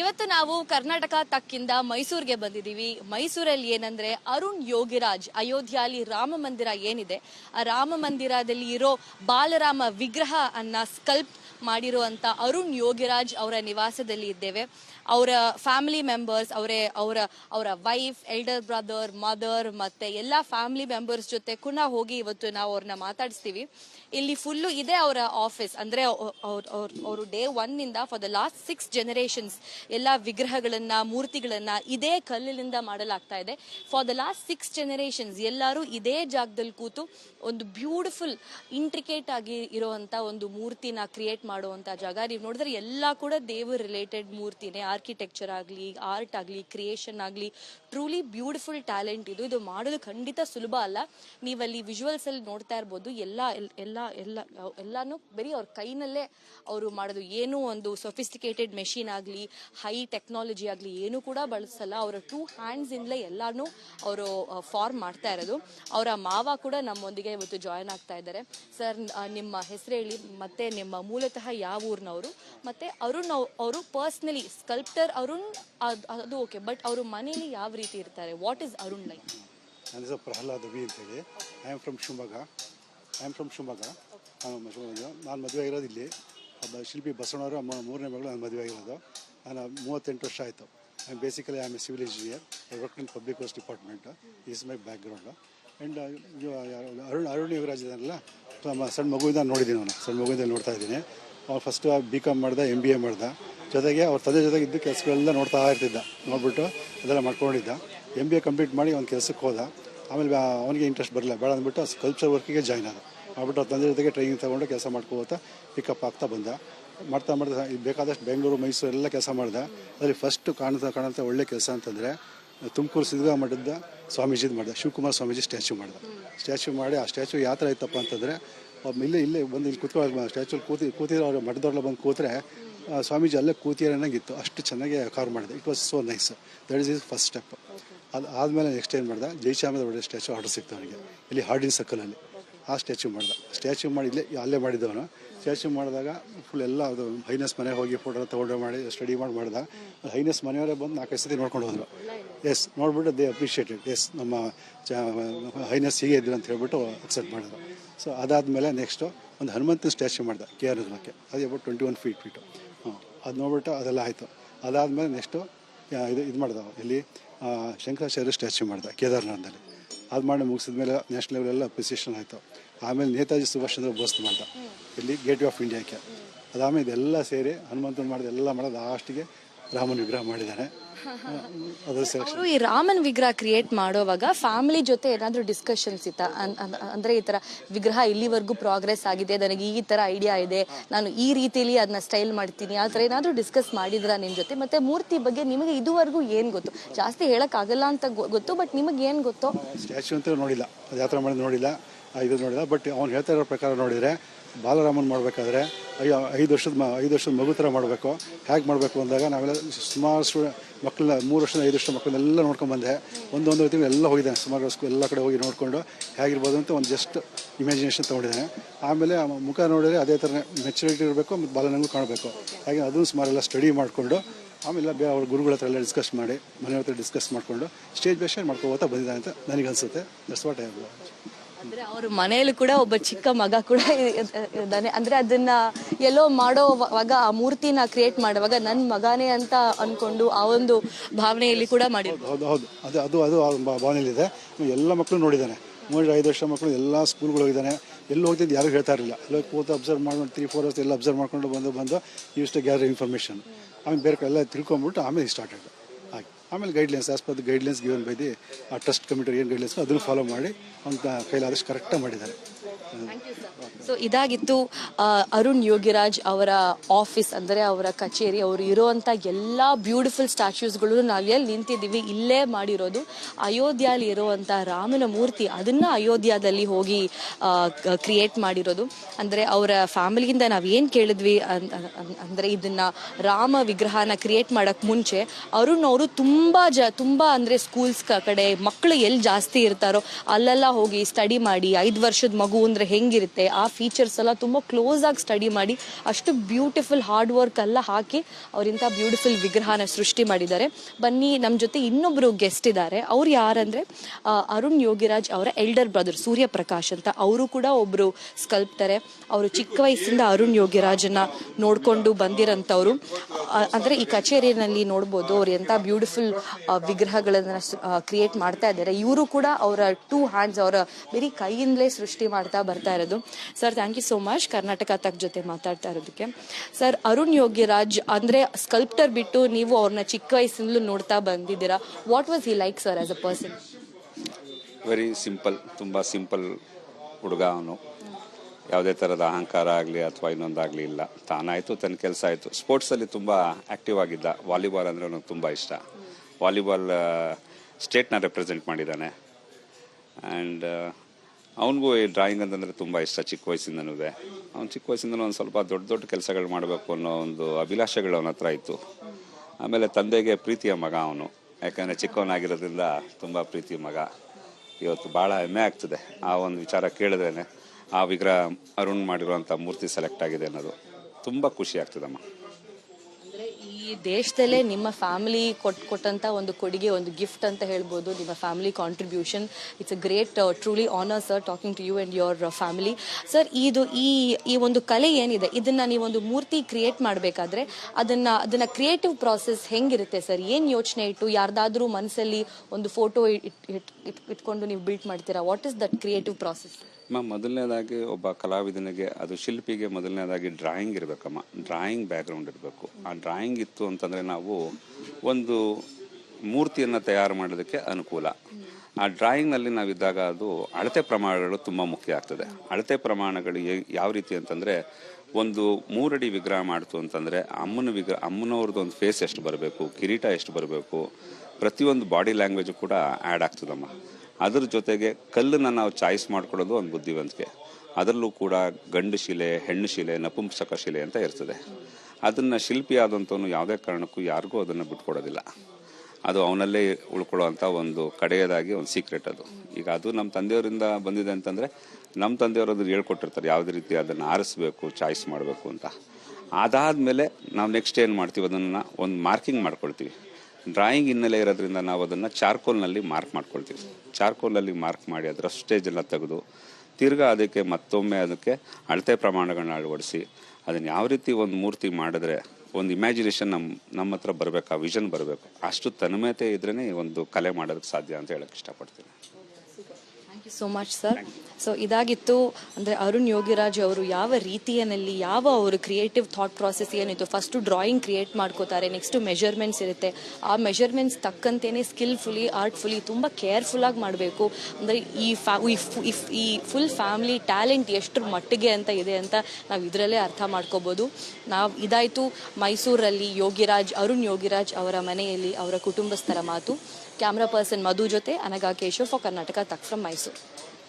ಇವತ್ತು ನಾವು ಕರ್ನಾಟಕ ತಕ್ಕಿಂದ ಮೈಸೂರಿಗೆ ಬಂದಿದ್ದೀವಿ. ಮೈಸೂರಲ್ಲಿ ಏನಂದ್ರೆ ಅರುಣ್ ಯೋಗಿರಾಜ್, ಅಯೋಧ್ಯೆಯಲ್ಲಿ ರಾಮ ಮಂದಿರ ಏನಿದೆ, ಆ ರಾಮ ಮಂದಿರದಲ್ಲಿ ಇರೋ ಬಾಲರಾಮ ವಿಗ್ರಹ ಅನ್ನ ಸ್ಕಲ್ಪ್ ಮಾಡಿರುವಂತ ಅರುಣ್ ಯೋಗಿರಾಜ್ ಅವರ ನಿವಾಸದಲ್ಲಿ ಇದ್ದೇವೆ. ಅವರ ಫ್ಯಾಮಿಲಿ ಮೆಂಬರ್ಸ್ ಅವರೇ, ಅವರ ಅವರ ವೈಫ್ ಎಲ್ಡರ್ ಬ್ರದರ್ ಮದರ್ ಮತ್ತೆ ಎಲ್ಲ ಫ್ಯಾಮಿಲಿ ಮೆಂಬರ್ಸ್ ಜೊತೆ ಕೂಡ ಹೋಗಿ ಇವತ್ತು ನಾವು ಅವ್ರನ್ನ ಮಾತಾಡಿಸ್ತೀವಿ. ಇಲ್ಲಿ ಫುಲ್ಲು ಇದೆ ಅವರ ಆಫೀಸ್ ಅಂದ್ರೆ ಅವರು ಡೇ ಒನ್ ಇಂದ for the last six generations ಎಲ್ಲ ವಿಗ್ರಹಗಳನ್ನ, ಮೂರ್ತಿಗಳನ್ನ ಇದೇ ಕಲ್ಲಿನಿಂದ ಮಾಡಲಾಗ್ತಾ ಇದೆ. For the last six generations ಎಲ್ಲರೂ ಇದೇ ಜಾಗದಲ್ಲಿ ಕೂತು ಒಂದು ಬ್ಯೂಟಿಫುಲ್ ಇಂಟ್ರಿಕೇಟ್ ಆಗಿ ಇರುವಂತ ಒಂದು ಮೂರ್ತಿನ ಕ್ರಿಯೇಟ್ ಮಾಡುವಂತ ಜಾಗ. ನೀವು ನೋಡಿದ್ರೆ ಎಲ್ಲ ಕೂಡ ದೇವರ್ ರಿಲೇಟೆಡ್ ಮೂರ್ತಿನೇ. ಆರ್ಕಿಟೆಕ್ಚರ್ ಆಗಲಿ ಆರ್ಟ್ ಆಗಲಿ ಕ್ರಿಯೇಷನ್ ಆಗಲಿ ಟ್ರೂಲಿ ಬ್ಯೂಟಿಫುಲ್ ಟ್ಯಾಲೆಂಟ್ ಇದು. ಇದು ಮಾಡೋದು ಖಂಡಿತ ಸುಲಭ ಅಲ್ಲ. ನೀವಲ್ಲಿ ವಿಜುವಲ್ಸ್ ಅಲ್ಲಿ ನೋಡ್ತಾ ಇರ್ಬೋದು. ಎಲ್ಲ ಎಲ್ಲ ಎಲ್ಲ, ಎಲ್ಲಾನು ಬರೀ ಅವ್ರ ಕೈನಲ್ಲೇ ಅವರು ಮಾಡೋದು. ಏನೂ ಒಂದು ಸೊಫಿಸ್ಟಿಕೇಟೆಡ್ ಮೆಷಿನ್ ಆಗಲಿ ಹೈ ಟೆಕ್ನಾಲಜಿ ಆಗಲಿ ಏನು ಕೂಡ ಬಳಸಲ್ಲ. ಅವರ ಟೂ ಹ್ಯಾಂಡ್ಸ್ ಇಂದಲೇ ಎಲ್ಲಾನು ಅವರು ಫಾರ್ಮ್ ಮಾಡ್ತಾ ಇರೋದು. ಅವರ ಮಾವ ಕೂಡ ನಮ್ಮೊಂದಿಗೆ ಇವತ್ತು ಜಾಯಿನ್ ಆಗ್ತಾ ಇದ್ದಾರೆ. ಸರ್ ನಿಮ್ಮ ಹೆಸರು ಹೇಳಿ. ಮತ್ತೆ ನಿಮ್ಮ ಮೂಲತಃ ಯಾವ ಊರಿನವರು? ಮತ್ತೆ ಅವರು ಅವರು ಪರ್ಸ್ನಲಿ ಸ್ಕಲ್ಪ್ಟರ್ ಅರುಣ್, ಅದ್- ಓಕೆ, ಬಟ್ ಅವರು ಮನೇಲಿ ಯಾವ ರೀತಿ ಇರ್ತಾರೆ? ವಾಟ್ ಇಸ್ ಅರುಣ್ ಲೈಕ್ ನನ್ನ ಹೆಸರು ಪ್ರಹ್ಲಾದ್ ಅಂತ ಅಂತೇಳಿ I am from Shivamogga I am from Shivamogga ನಾನು ಮದುವೆ ಆಗಿರೋದು ಇಲ್ಲಿ. ಒಬ್ಬ ಶಿಲ್ಪಿ ಬಸವಣ್ಣವರು ಮೂರನೇ ಮಗಳು, ನಾನು ಮದುವೆ ಆಗಿರೋದು. ನಾನು ಮೂವತ್ತೆಂಟು ವರ್ಷ ಆಯಿತು. I basically I am a civil engineer I work in public works department is my background and Arun Arun Yuvaraj ಇದ್ದಾನಲ್ಲ? ನಮ್ಮ ಸಣ್ಣ ಮಗುವಿಂದ ನೋಡಿದ್ದೀನಿ ನಾನು. ಸಣ್ಣ ಮಗುವಿಂದ ನೋಡ್ತಾ ಇದ್ದೀನಿ. ಅವ್ರು ಫಸ್ಟ್ ಬಿ ಕಾಮ್ ಮಾಡ್ದೆ ಎಂ ಬಿ ಎ ಮಾಡ್ದೆ. ಜೊತೆಗೆ ಅವ್ರ ತಂದೆ ಜೊತೆಗೆ ಇದ್ದು ಕೆಲಸಗಳೆಲ್ಲ ನೋಡ್ತಾ ಇರ್ತಿದ್ದ. ನೋಡ್ಬಿಟ್ಟು ಅದೆಲ್ಲ ಮಾಡ್ಕೊಂಡಿದ್ದ. ಎಂ ಬಿ ಎ ಕಂಪ್ಲೀಟ್ ಮಾಡಿ ಅವ್ನು ಕೆಲಸಕ್ಕೆ ಹೋದ. ಆಮೇಲೆ ಅವನಿಗೆ ಇಂಟ್ರೆಸ್ಟ್ ಬರಲಿಲ್ಲ. ಬೇಡ ಅಂದ್ಬಿಟ್ಟು ಕಲ್ಚರ್ ವರ್ಕಿಗೆ ಜಾಯ್ನ್ ಆದ. ಮಾಡ್ಬಿಟ್ಟು ಅವ್ರ ತಂದೆ ಜೊತೆಗೆ ಟ್ರೈನಿಂಗ್ ತೊಗೊಂಡು ಕೆಲಸ ಮಾಡ್ಕೋತಾ ಪಿಕಪ್ ಆಗ್ತಾ ಬಂದ. ಮಾಡ್ತಾ ಮಾಡ್ತಾ ಬೇಕಾದಷ್ಟು ಬೆಂಗಳೂರು ಮೈಸೂರು ಎಲ್ಲ ಕೆಲಸ ಮಾಡಿದೆ. ಅದರಲ್ಲಿ ಫಸ್ಟ್ ಕಾಣ್ತಾ ಕಾಣಂತ ಒಳ್ಳೆ ಕೆಲಸ ಅಂತಂದರೆ, ತುಮಕೂರು ಸಿದ್ಧಗಾ ಮಠದ ಸ್ವಾಮೀಜಿದು ಮಾಡಿದೆ. ಶಿವಕುಮಾರ್ ಸ್ವಾಮೀಜಿ ಸ್ಟ್ಯಾಚು ಮಾಡಿದೆ. ಸ್ಟ್ಯಾಚು ಮಾಡಿ ಆ ಸ್ಟ್ಯಾಚ್ಯೂ ಯಾವ ಥರ ಇತ್ತಪ್ಪ ಅಂತಂದರೆ ಇಲ್ಲೇ ಇಲ್ಲೇ ಬಂದು ಇಲ್ಲಿ ಕೂತ್ಕೊಳ್ಳೋ ಸ್ಟ್ಯಾಚು ಕೂತಿ ಕೂತಿದ್ರೆ ಅವ್ರ ಮಠದವ್ರಲ್ಲ ಬಂದು ಕೂತ್ರೆ ಸ್ವಾಮೀಜಿ ಅಲ್ಲೇ ಕೂತಿರೋಂಗಿತ್ತು ಅಷ್ಟು ಚೆನ್ನಾಗಿ ಕಾರ್ ಮಾಡಿದೆ. It was so nice that is is first step ಅದು ಆದಮೇಲೆ ನೆಕ್ಸ್ಟ್ ಏನು ಮಾಡ್ದೆ? ಜೈಚಾಮದ ಒಳ್ಳೆ ಸ್ಟ್ಯಾಚು ಆರ್ಡರ್ ಸಿಕ್ತು ಅವನಿಗೆ. ಇಲ್ಲಿ ಹಾರ್ಡಿನ್ ಸರ್ಕಲಲ್ಲಿ ಆ ಸ್ಟ್ಯಾಚು ಮಾಡ್ದ. ಸ್ಟ್ಯಾಚು ಮಾಡಿ ಇಲ್ಲೇ, ಅಲ್ಲೇ ಮಾಡಿದ್ದವನು ಸ್ಟ್ಯಾಚು ಮಾಡಿದಾಗ ಫುಲ್ ಎಲ್ಲ ಅದು ಹೈನೆಸ್ ಮನೆ ಹೋಗಿ ಫೋಟೋ ತಗೊಂಡು ಮಾಡಿ ಸ್ಟಡಿ ಮಾಡಿ ಮಾಡ್ದ. ಹೈನೆಸ್ ಮನೆಯವರೇ ಬಂದು ನಾಲ್ಕೈದು ಸತಿ ನೋಡ್ಕೊಂಡು ಹೋದರು. ಎಸ್ ನೋಡ್ಬಿಟ್ಟು ದೇ ಅಪ್ರಿಷಿಯೇಟೆಡ್ ಎಸ್ ನಮ್ಮ ಹೈನೆಸ್ ಹೀಗೆ ಇದ್ರು ಅಂತ ಹೇಳ್ಬಿಟ್ಟು ಅಕ್ಸೆಪ್ಟ್ ಮಾಡಿದ್ರು. ಸೊ ಅದಾದಮೇಲೆ ನೆಕ್ಸ್ಟು ಒಂದು ಹನುಮಂತನ ಸ್ಟ್ಯಾಚ್ಯೂ ಮಾಡಿದೆ ಕೆ ಆರ್ ನಗರಕ್ಕೆ ಅದು about twenty one feet feet ಹಾಂ ಅದು ನೋಡ್ಬಿಟ್ಟು ಅದೆಲ್ಲ ಆಯಿತು. ಅದಾದಮೇಲೆ ನೆಕ್ಸ್ಟು ಇದು ಇದು ಮಾಡ್ದೆ ಇಲ್ಲಿ ಶಂಕರಾಚಾರ್ಯ ಸ್ಟ್ಯಾಚ್ಯೂ ಮಾಡ್ದೆ ಕೇದಾರ್ನಾಥದಲ್ಲಿ. ಅದು ಮಾಡಿ ಮುಗಿಸಿದ ಮೇಲೆ ನ್ಯಾಷನಲ್ ಲೆವೆಲೆಲ್ಲ ಅಪ್ರಿಸಿಯೇಷನ್ ಆಯಿತು. ಆಮೇಲೆ ನೇತಾಜಿ ಸುಭಾಷ್ ಚಂದ್ರ ಬೋಸ್ ಮಾಡ್ದೆ. ಇಲ್ಲಿ ಗೇಟ್ ವೇ ಆಫ್ ಇಂಡಿಯಾಕ್ಕೆ ಅದಾದಮೇಲೆ ಇದೆಲ್ಲ ಸೇರಿ ಹನುಮಂತನ ಮಾಡಿದ ಎಲ್ಲ ಮಾಡೋದು. ಲಾಸ್ಟಿಗೆ ರಾಮನ ವಿಗ್ರಹ ಮಾಡಿದ್ದಾರೆ. ಅದು ಅವರು ಈ ರಾಮನ್ ವಿಗ್ರಹ ಕ್ರಿಯೇಟ್ ಮಾಡುವಾಗ ಫ್ಯಾಮಿಲಿ ಜೊತೆ ಏನಾದರೂ ಡಿಸ್ಕಷನ್ಸ್ ಇತ್ತ? ಅಂದ್ರೆ ಈ ತರ ವಿಗ್ರಹ ಇಲ್ಲಿವರೆಗೂ ಪ್ರೋಗ್ರೆಸ್ ಆಗಿದೆ ನನಗೆ ಈ ತರ ಐಡಿಯಾ ಇದೆ ನಾನು ಈ ರೀತಿಲಿ ಅದನ್ನ ಸ್ಟೈಲ್ ಮಾಡ್ತೀನಿ ಆ ಥರ ಏನಾದರೂ ಡಿಸ್ಕಸ್ ಮಾಡಿದ್ರ ನಿಮ್ ಜೊತೆ? ಮತ್ತೆ ಮೂರ್ತಿ ಬಗ್ಗೆ ನಿಮಗೆ ಇದುವರೆಗೂ ಏನ್ ಗೊತ್ತು? ಜಾಸ್ತಿ ಹೇಳಕ್ ಆಗಲ್ಲ ಅಂತ ಗೊತ್ತು ಬಟ್ ನಿಮಗೆ ಏನ್ ಗೊತ್ತು? ಸ್ಟ್ಯಾಚ್ಯೂ ಅಂತ ನೋಡಿಲ್ಲ. ಯಾತ್ರಾ ಮಾಡಿದ ನೋಡಿಲ್ಲ ಇದು ನೋಡಿಲ್ಲ ಬಟ್ ಅವ್ನು ಹೇಳ್ತಾ ಇರೋ ಪ್ರಕಾರ ನೋಡಿದರೆ ಬಾಲರಾಮನ್ ಮಾಡಬೇಕಾದ್ರೆ, ಅಯ್ಯೋ, ಐದು ವರ್ಷದ ಮ, ಐದು ವರ್ಷದ ಮಗು ಥರ ಮಾಡಬೇಕು ಹೇಗೆ ಮಾಡಬೇಕು ಅಂದಾಗ ನಾವೆಲ್ಲ ಸುಮಾರು ಸ್ಟೂ ಮಕ್ಕಳನ್ನ ಮೂರು ವರ್ಷದ ಐದು ವರ್ಷದ ಮಕ್ಕಳನ್ನೆಲ್ಲ ನೋಡ್ಕೊಂಡ್ಬಂದೆ ಒಂದೊಂದು ತಿಂಗಳು ಎಲ್ಲ ಹೋಗಿದ್ದಾನೆ ಸುಮಾರು ಸ್ಕೂಲ್ ಎಲ್ಲ ಕಡೆ ಹೋಗಿ ನೋಡಿಕೊಂಡು ಹೇಗಿರ್ಬೋದು ಅಂತ ಒಂದು ಜಸ್ಟ್ ಇಮ್ಯಾಜಿನೇಷನ್ ತೊಗೊಂಡಿದ್ದಾನೆ ಆಮೇಲೆ ಆ ಮುಖ ನೋಡಿದ್ರೆ ಅದೇ ಥರ ಮೆಚುರಿಟಿ ಇರಬೇಕು ಮತ್ತು ಬಾಲನಂಗೂ ಕಾಣಬೇಕು. ಹಾಗೆ ಅದನ್ನು ಸುಮಾರೆಲ್ಲ ಸ್ಟಡಿ ಮಾಡಿಕೊಂಡು, ಆಮೇಲೆ ಬೇರೆ ಅವ್ರ ಗುರುಗಳ ಹತ್ರ ಎಲ್ಲ ಡಿಸ್ಕಸ್ ಮಾಡಿ, ಮನೆಯವ್ರ ಹತ್ರ ಡಿಸ್ಕಸ್ ಮಾಡಿಕೊಂಡು ಸ್ಟೇಜ್ ಬೈ ಸ್ಟೇಜ್ ಮಾಡ್ಕೋತಾ ಬಂದಿದ್ದಾನೆ ಅಂತ ನನಗೆ ಅನ್ಸುತ್ತೆ ದಟ್ಸ್ ವಾಟ್ ಐ ಅಂದ್ರೆ ಅವ್ರ ಮನೆಯಲ್ಲಿ ಕೂಡ ಒಬ್ಬ ಚಿಕ್ಕ ಮಗ ಕೂಡ ಇದ್ದಾನೆ. ಅಂದ್ರೆ ಅದನ್ನ ಎಲ್ಲೋ ಮಾಡೋವಾಗ ಆ ಮೂರ್ತಿನ ಕ್ರಿಯೇಟ್ ಮಾಡುವಾಗ ನನ್ನ ಮಗನೇ ಅಂತ ಅನ್ಕೊಂಡು ಆ ಒಂದು ಭಾವನೆಯಲ್ಲಿ ಕೂಡ ಮಾಡಿ. ಹೌದು ಹೌದು ಅದು ಅದು ಅದು ಭಾವನೆಯಲ್ಲಿದೆ ಎಲ್ಲ ಮಕ್ಕಳು ನೋಡಿದ್ದಾನೆ ಮೂರು ಐದು ವರ್ಷ ಮಕ್ಕಳು ಎಲ್ಲ ಸ್ಕೂಲ್ಗಳು ಹೋಗಿದ್ದಾನೆ ಎಲ್ಲಿ ಹೋಗ್ತಿದ್ದು ಯಾರು ಹೇಳ್ತಾ ಇರಲಿಲ್ಲ. ಎಲ್ಲ ಕೂತು ಅಬ್ಸರ್ವ್ ಮಾಡ್ಕೊಂಡು ತ್ರೀ ಫೋರ್ ಅವರ್ಸ್ ಎಲ್ಲ ಅಬ್ಸರ್ವ್ ಮಾಡ್ಕೊಂಡು ಬಂದು ಬಂದು ಯೂಸ್ ಟು ಗ್ಯಾದರ್ ಇನ್ಫಾರ್ಮೇಷನ್ ಆಮೇಲೆ ಬೇರೆ ಕಡೆ ಎಲ್ಲ ತಿಳ್ಕೊಂಬಿಟ್ಟು ಆಮೇಲೆ ಸ್ಟಾರ್ಟ್ ಹಾಗೆ ಆಮೇಲೆ guidelines as per guidelines given by the uh trust committee ಏನು ಗೈಡ್ಲೈನ್ಸ್ ಅದನ್ನು ಫಾಲೋ ಮಾಡಿ ಅಂತ ಕೈಲಾದಷ್ಟು ಕರೆಕ್ಟಾಗಿ ಮಾಡಿದ್ದಾರೆ. ಸೊ ಇದಾಗಿತ್ತು ಅರುಣ್ ಯೋಗಿರಾಜ್ ಅವರ ಆಫೀಸ್ ಅಂದರೆ ಅವರ ಕಚೇರಿ. ಅವರು ಇರೋವಂಥ ಎಲ್ಲ ಬ್ಯೂಟಿಫುಲ್ ಸ್ಟ್ಯಾಚ್ಯೂಸ್ಗಳು ನಾವು ಎಲ್ಲಿ ನಿಂತಿದ್ದೀವಿ, ಇಲ್ಲೇ ಮಾಡಿರೋದು ಅಯೋಧ್ಯೆಯಲ್ಲಿ ಇರುವಂಥ ರಾಮನ ಮೂರ್ತಿ. ಅದನ್ನು ಅಯೋಧ್ಯದಲ್ಲಿ ಹೋಗಿ ಕ್ರಿಯೇಟ್ ಮಾಡಿರೋದು. ಅಂದರೆ ಅವರ ಫ್ಯಾಮಿಲಿಯಿಂದ ನಾವು ಏನು ಕೇಳಿದ್ವಿ ಅಂದರೆ ಇದನ್ನು ಅನ್- ಅಂದ್ರೆ ಇದನ್ನ ರಾಮ ವಿಗ್ರಹನ ಕ್ರಿಯೇಟ್ ಮಾಡೋಕ್ಕೆ ಮುಂಚೆ, ಅರುಣ್ ಅವರು ತುಂಬ ಜ, ತುಂಬ ಅಂದರೆ ಸ್ಕೂಲ್ಸ್ ಕಡೆ ಮಕ್ಕಳು ಎಲ್ಲಿ ಜಾಸ್ತಿ ಇರ್ತಾರೋ ಅಲ್ಲೆಲ್ಲ ಹೋಗಿ ಸ್ಟಡಿ ಮಾಡಿ, ಐದು ವರ್ಷದ ಮಗು ಅಂದರೆ ಹೆಂಗಿರುತ್ತೆ, ಆ ಫೀಚರ್ಸ್ ಎಲ್ಲ ತುಂಬ ಕ್ಲೋಸ್ ಆಗಿ ಸ್ಟಡಿ ಮಾಡಿ, ಅಷ್ಟು ಬ್ಯೂಟಿಫುಲ್ ಹಾರ್ಡ್ ವರ್ಕ್ ಎಲ್ಲ ಹಾಕಿ ಅವರಿಂಥ ಬ್ಯೂಟಿಫುಲ್ ವಿಗ್ರಹನ ಸೃಷ್ಟಿ ಮಾಡಿದ್ದಾರೆ. ಬನ್ನಿ ನಮ್ಮ ಜೊತೆ ಇನ್ನೊಬ್ಬರು ಗೆಸ್ಟ್ ಇದ್ದಾರೆ. ಅವ್ರು ಯಾರಂದ್ರೆ ಅರುಣ್ ಯೋಗಿರಾಜ್ ಅವರ ಎಲ್ಡರ್ ಬ್ರದರ್ ಸೂರ್ಯ ಪ್ರಕಾಶ್ ಅಂತ. ಅವರು ಕೂಡ ಒಬ್ರು ಸ್ಕಲ್ಪ್ತಾರೆ ಅವರು ಚಿಕ್ಕ ವಯಸ್ಸಿಂದ ಅರುಣ್ ಯೋಗಿರಾಜನ್ನ ನೋಡ್ಕೊಂಡು ಬಂದಿರೋಂಥವ್ರು ಅಂದರೆ ಈ ಕಚೇರಿನಲ್ಲಿ ನೋಡ್ಬೋದು, ಅವ್ರು ಎಂಥ ಬ್ಯೂಟಿಫುಲ್ ವಿಗ್ರಹಗಳನ್ನು ಕ್ರಿಯೇಟ್ ಮಾಡ್ತಾ ಇದ್ದಾರೆ. ಇವರು ಕೂಡ ಅವರ ಟೂ ಹ್ಯಾಂಡ್ಸ್ ಅವರ ಬರೀ ಕೈಯಿಂದಲೇ ಸೃಷ್ಟಿ ಮಾಡ್ತಾ ಬರ್ತಾ ಇರೋದು. Sir thank you so much Karnataka Tak ಜೊತೆ ಮಾತಾಡ್ತಾ ಇರೋದಕ್ಕೆ. ಸರ್ ಅರುಣ್ ಯೋಗಿರಾಜ್ ಅಂದ್ರೆ ಸ್ಕಲ್ಪ್ಟರ್ ಬಿಟ್ಟು ನೀವು ಅವ್ರನ್ನ ಚಿಕ್ಕ ವಯಸ್ಸಿನಲ್ಲೂ ನೋಡ್ತಾ ಬಂದಿದ್ದೀರಾ? What was he like sir as a person very simple ತುಂಬ ಸಿಂಪಲ್ ಹುಡುಗ ಅವನು. ಯಾವುದೇ ಥರದ ಅಹಂಕಾರ ಆಗಲಿ ಅಥವಾ ಇನ್ನೊಂದಾಗಲಿ ಇಲ್ಲ. ತಾನಾಯಿತು, ತನ್ನ ಕೆಲಸ ಆಯಿತು. ಸ್ಪೋರ್ಟ್ಸಲ್ಲಿ ತುಂಬ ಆ್ಯಕ್ಟಿವ್ ಆಗಿದ್ದ. ವಾಲಿಬಾಲ್ ಅಂದರೆ ಅವನಿಗೆ ತುಂಬ ಇಷ್ಟ. ವಾಲಿಬಾಲ್ ಸ್ಟೇಟ್ನ ರೆಪ್ರೆಸೆಂಟ್ ಮಾಡಿದ್ದಾನೆ. ಆ್ಯಂಡ್ ಅವನಿಗೂ ಈ ಡ್ರಾಯಿಂಗ್ ಅಂತಂದರೆ ತುಂಬ ಇಷ್ಟ. ಚಿಕ್ಕ ವಯಸ್ಸಿಂದನೂ ಅವ್ನು ಚಿಕ್ಕ ವಯಸ್ಸಿಂದನೂ ಒಂದು ಸ್ವಲ್ಪ ದೊಡ್ಡ ದೊಡ್ಡ ಕೆಲಸಗಳು ಮಾಡಬೇಕು ಅನ್ನೋ ಒಂದು ಅಭಿಲಾಷೆಗಳು ಅವನ ಹತ್ರ ಇತ್ತು. ಆಮೇಲೆ ತಂದೆಗೆ ಪ್ರೀತಿಯ ಮಗ ಅವನು. ಯಾಕಂದರೆ ಚಿಕ್ಕವನಾಗಿರೋದ್ರಿಂದ ತುಂಬ ಪ್ರೀತಿಯ ಮಗ. ಇವತ್ತು ಭಾಳ ಹೆಮ್ಮೆ ಆಗ್ತದೆ. ಆ ಒಂದು ವಿಚಾರ ಕೇಳಿದ್ರೇ ಆ ವಿಗ್ರಹ ಅರುಣ್ ಮಾಡಿರುವಂಥ ಮೂರ್ತಿ ಸೆಲೆಕ್ಟ್ ಆಗಿದೆ ಅನ್ನೋದು. ತುಂಬ ಖುಷಿ ಆಗ್ತದಮ್ಮ. ದೇಶದಲ್ಲೇ ನಿಮ್ಮ ಫ್ಯಾಮಿಲಿ ಕೊಟ್, ಕೊಟ್ಟಂತ ಒಂದು ಕೊಡುಗೆ, ಒಂದು ಗಿಫ್ಟ್ ಅಂತ ಹೇಳ್ಬೋದು. ನಿಮ್ಮ family contribution it's a great truly honour sir talking to you and your family sir ಇದು ಈ ಈ ಒಂದು ಕಲೆ ಏನಿದೆ? ಇದನ್ನ ನೀವೊಂದು ಮೂರ್ತಿ ಕ್ರಿಯೇಟ್ ಮಾಡಬೇಕಾದ್ರೆ ಅದನ್ನ ಅದನ್ನ ಕ್ರಿಯೇಟಿವ್ ಪ್ರಾಸೆಸ್ ಹೆಂಗಿರುತ್ತೆ ಸರ್ ಏನು ಯೋಚನೆ ಇಟ್ಟು ಯಾರ್ದಾದ್ರೂ ಮನಸ್ಸಲ್ಲಿ ಒಂದು ಫೋಟೋ ಇಟ್ಕೊಂಡು ನೀವು ಬಿಲ್ಟ್ ಮಾಡ್ತೀರಾ? What is that creative process ಅಮ್ಮ, ಮೊದಲನೇದಾಗಿ ಒಬ್ಬ ಕಲಾವಿದನಿಗೆ, ಅದು ಶಿಲ್ಪಿಗೆ ಮೊದಲನೇದಾಗಿ ಡ್ರಾಯಿಂಗ್ ಇರಬೇಕಮ್ಮ. ಡ್ರಾಯಿಂಗ್ ಬ್ಯಾಕ್ಗ್ರೌಂಡ್ ಇರಬೇಕು. ಆ ಡ್ರಾಯಿಂಗ್ ಇತ್ತು ಅಂತಂದರೆ ನಾವು ಒಂದು ಮೂರ್ತಿಯನ್ನು ತಯಾರು ಮಾಡೋದಕ್ಕೆ ಅನುಕೂಲ. ಆ ಡ್ರಾಯಿಂಗ್ನಲ್ಲಿ ನಾವಿದ್ದಾಗ ಅದು ಅಳತೆ ಪ್ರಮಾಣಗಳು ತುಂಬ ಮುಖ್ಯ ಆಗ್ತದೆ. ಅಳತೆ ಪ್ರಮಾಣಗಳು ಯಾವ ರೀತಿ ಅಂತಂದರೆ ಒಂದು ಮೂರಡಿ ವಿಗ್ರಹ ಮಾಡ್ತು ಅಂತಂದರೆ ಅಮ್ಮನ ವಿಗ್ರಹ, ಅಮ್ಮನವ್ರದ್ದು ಒಂದು ಫೇಸ್ ಎಷ್ಟು ಬರಬೇಕು, ಕಿರೀಟ ಎಷ್ಟು ಬರಬೇಕು, ಪ್ರತಿಯೊಂದು ಬಾಡಿ ಲ್ಯಾಂಗ್ವೇಜು ಕೂಡ ಆ್ಯಡ್ ಆಗ್ತದಮ್ಮ. ಅದ್ರ ಜೊತೆಗೆ ಕಲ್ಲನ್ನು ನಾವು ಚಾಯ್ಸ್ ಮಾಡ್ಕೊಳ್ಳೋದು ಒಂದು ಬುದ್ಧಿವಂತಿಕೆ. ಅದರಲ್ಲೂ ಕೂಡ ಗಂಡು ಶಿಲೆ, ಹೆಣ್ಣು ಶಿಲೆ, ನಪುಂಸಕ ಶಿಲೆ ಅಂತ ಇರ್ತದೆ. ಅದನ್ನು ಶಿಲ್ಪಿ ಆದಂಥವನು ಯಾವುದೇ ಕಾರಣಕ್ಕೂ ಯಾರಿಗೂ ಅದನ್ನು ಬಿಟ್ಕೊಡೋದಿಲ್ಲ. ಅದು ಅವನಲ್ಲೇ ಉಳ್ಕೊಳ್ಳೋವಂಥ ಒಂದು ಕಡೆಯದಾಗಿ ಒಂದು ಸೀಕ್ರೆಟ್ ಅದು. ಈಗ ಅದು ನಮ್ಮ ತಂದೆಯವರಿಂದ ಬಂದಿದೆ ಅಂತಂದರೆ ನಮ್ಮ ತಂದೆಯವರು ಅದನ್ನು ಹೇಳ್ಕೊಟ್ಟಿರ್ತಾರೆ, ಯಾವುದೇ ರೀತಿ ಅದನ್ನು ಆರಿಸ್ಬೇಕು, ಚಾಯ್ಸ್ ಮಾಡಬೇಕು ಅಂತ. ಅದಾದಮೇಲೆ ನಾವು ನೆಕ್ಸ್ಟ್ ಏನು ಮಾಡ್ತೀವಿ? ಅದನ್ನು ಒಂದು ಮಾರ್ಕಿಂಗ್ ಮಾಡ್ಕೊಳ್ತೀವಿ. ಡ್ರಾಯಿಂಗ್ ಹಿನ್ನೆಲೆ ಇರೋದ್ರಿಂದ ನಾವು ಅದನ್ನು ಚಾರ್ಕೋಲ್ನಲ್ಲಿ ಮಾರ್ಕ್ ಮಾಡ್ಕೊಳ್ತೀವಿ. ಚಾರ್ಕೋಲ್ನಲ್ಲಿ ಮಾರ್ಕ್ ಮಾಡಿ ಅದರ ಸ್ಟೇಜೆಲ್ಲ ತೆಗೆದು ತಿರ್ಗಾ ಅದಕ್ಕೆ ಮತ್ತೊಮ್ಮೆ ಅದಕ್ಕೆ ಅಳತೆ ಪ್ರಮಾಣಗಳನ್ನ ಅಳವಡಿಸಿ ಅದನ್ನು ಯಾವ ರೀತಿ ಒಂದು ಮೂರ್ತಿ ಮಾಡಿದ್ರೆ ಒಂದು ಇಮ್ಯಾಜಿನೇಷನ್ ನಮ್ಮ ನಮ್ಮ ಹತ್ರ ಬರಬೇಕು ಆ ವಿಷನ್ ಬರಬೇಕು ಅಷ್ಟು ತನ್ಮಯತೆ ಇದ್ರೇ ಒಂದು ಕಲೆ ಮಾಡೋದಕ್ಕೆ ಸಾಧ್ಯ ಅಂತ ಹೇಳಕ್ಕೆ ಇಷ್ಟಪಡ್ತೀನಿ. Thank you so much sir so ಇದಾಗಿತ್ತು ಅಂದರೆ ಅರುಣ್ ಯೋಗಿರಾಜ್ ಅವರು ಯಾವ ರೀತಿಯಲ್ಲಿ ಯಾವ ಅವರು ಕ್ರಿಯೇಟಿವ್ ಥಾಟ್ ಪ್ರಾಸೆಸ್ ಏನಿತ್ತು ಫಸ್ಟು ಡ್ರಾಯಿಂಗ್ ಕ್ರಿಯೇಟ್ ಮಾಡ್ಕೋತಾರೆ ನೆಕ್ಸ್ಟು ಮೆಷರ್ಮೆಂಟ್ಸ್ ಇರುತ್ತೆ. ಆ ಮೆಷರ್ಮೆಂಟ್ಸ್ ತಕ್ಕಂತೆಯೇ ಸ್ಕಿಲ್ಫುಲಿ ಆರ್ಟ್ಫುಲಿ ತುಂಬ ಕೇರ್ಫುಲ್ಲಾಗಿ ಮಾಡಬೇಕು. ಅಂದರೆ ಈ ಫ್ಯಾ ಈ ಫುಲ್ ಫ್ಯಾಮಿಲಿ ಟ್ಯಾಲೆಂಟ್ ಎಷ್ಟರ ಮಟ್ಟಿಗೆ ಅಂತ ಇದೆ ಅಂತ ನಾವು ಇದರಲ್ಲೇ ಅರ್ಥ ಮಾಡ್ಕೋಬೋದು. ನಾವು ಇದಾಯಿತು ಮೈಸೂರಲ್ಲಿ ಯೋಗಿರಾಜ್, ಅರುಣ್ ಯೋಗಿರಾಜ್ ಅವರ ಮನೆಯಲ್ಲಿ ಅವರ ಕುಟುಂಬಸ್ಥರ ಮಾತು. ಕ್ಯಾಮ್ರಾ ಪರ್ಸನ್ ಮಧು ಜೊತೆ ಅನಗಾ ಕೇಶವ್ ಫಾರ್ ಕರ್ನಾಟಕ ತಕ್ ಫ್ರಮ್ ಮೈಸೂರು